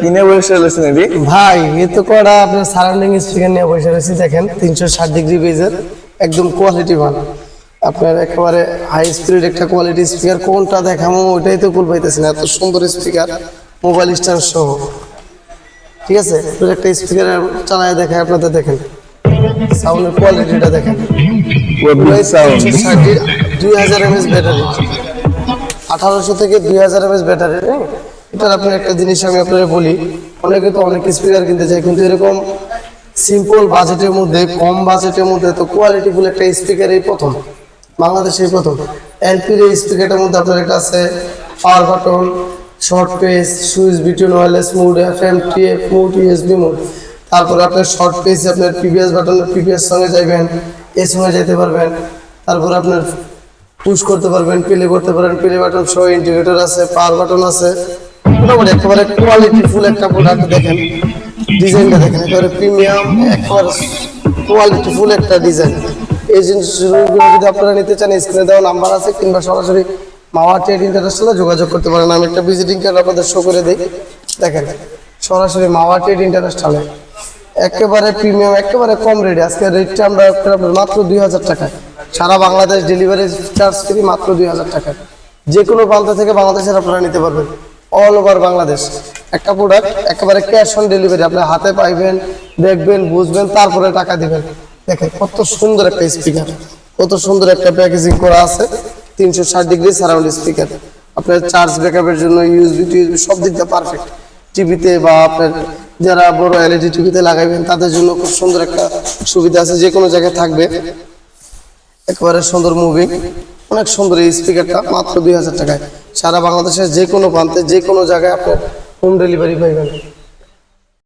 কিনে বসে রয়েছেন এটি ভাই এ তো আপনার সারাউন্ডিং স্পিকার নিয়ে বসে রয়েছে দেখেন তিনশো ষাট ডিগ্রি বেজের একদম কোয়ালিটি ভালো। আপনার একেবারে হাই স্পিড একটা কোয়ালিটি স্পিকার কোনটা দেখামো ওইটাই তো কুল পাইতেছি না এত সুন্দর স্পিকার মোবাইল স্ট্যান্ড সহ। ঠিক আছে? একটা স্পিকার চালায় দেখায় আপনাদের দেখেন। সাউন্ডের কোয়ালিটিটা দেখেন। দুই হাজার এমএস ব্যাটারি আঠারোশো থেকে দুই হাজার এমএস ব্যাটারি এটার আপনার একটা জিনিস আমি আপনাদের বলি, অনেকে তো অনেক স্পিকার কিনতে চায়, কিন্তু এরকম সিম্পল বাজেটের মধ্যে, কম বাজেটের মধ্যে তো কোয়ালিটিফুল একটা স্পিকার এই প্রথম বাংলাদেশেই প্রথম। এলপির এই স্পিকারটার মধ্যে আপনার একটা আছে power button short press switch between wireless mode F M T F mode USB mode তারপরে আপনার শর্ট পেসে আপনার পিপিএস বাটন পিপিএস সঙ্গে যাইবেন, এর সঙ্গে যেতে পারবেন। তারপরে আপনার পুশ করতে পারবেন প্লে করতে পারেন প্লে বাটন সহ ইন্ডিকেটর আছে পাওয়ার বাটন আছে। মোটামুটি একেবারে কোয়ালিটি ফুল একটা প্রোডাক্ট দেখেন। ডিজাইনটা দেখেন, একেবারে প্রিমিয়াম একেবারে কোয়ালিটি ফুল একটা ডিজাইন এই জিনিসগুলো যদি আপনারা নিতে চান স্ক্রিনে দেওয়া নাম্বার আছে, কিংবা সরাসরি মাওয়া ট্রেড ইন্টারন্যাশনালে যোগাযোগ করতে পারেন। আমি একটা ভিজিটিং কার্ড আপনাদের শো করে দিই। দেখেন, সরাসরি মাওয়া ট্রেড ইন্টারন্যাশনালে। একেবারে প্রিমিয়াম একেবারে কম রেটে আজকে রেটটা আমরা মাত্র দুই হাজার টাকা সারা বাংলাদেশ ডেলিভারি চার্জ ফ্রি মাত্র দুই হাজার টাকা যে কোনো প্রান্ত থেকে বাংলাদেশের আপনারা নিতে পারবেন। অল ওভার বাংলাদেশ একটা প্রোডাক্ট একেবারে ক্যাশ অন ডেলিভারি আপনি হাতে পাইবেন, দেখবেন, বুঝবেন, তারপরে টাকা দিবেন। দেখেন, কত সুন্দর একটা স্পিকার কত সুন্দর একটা প্যাকেজিং করা আছে, তিনশো ষাট ডিগ্রি সারাউন্ড স্পিকার আপনার চার্জ ব্যাকআপের জন্য ইউএসবি টিউএসবি সব দিক দিয়ে পারফেক্ট টিভিতে বা আপনার যারা বড় এলইডি টিভিতে লাগাবেন তাদের জন্য খুব সুন্দর একটা সুবিধা আছে, যে কোনো জায়গায় থাকবে। একেবারে সুন্দর মুভিং অনেক সুন্দর এই স্পিকারটা মাত্র দুই হাজার টাকায়। সারা বাংলাদেশের যে কোনো প্রান্তে যে কোনো জায়গায় আপনার হোম ডেলিভারি পাইবেন।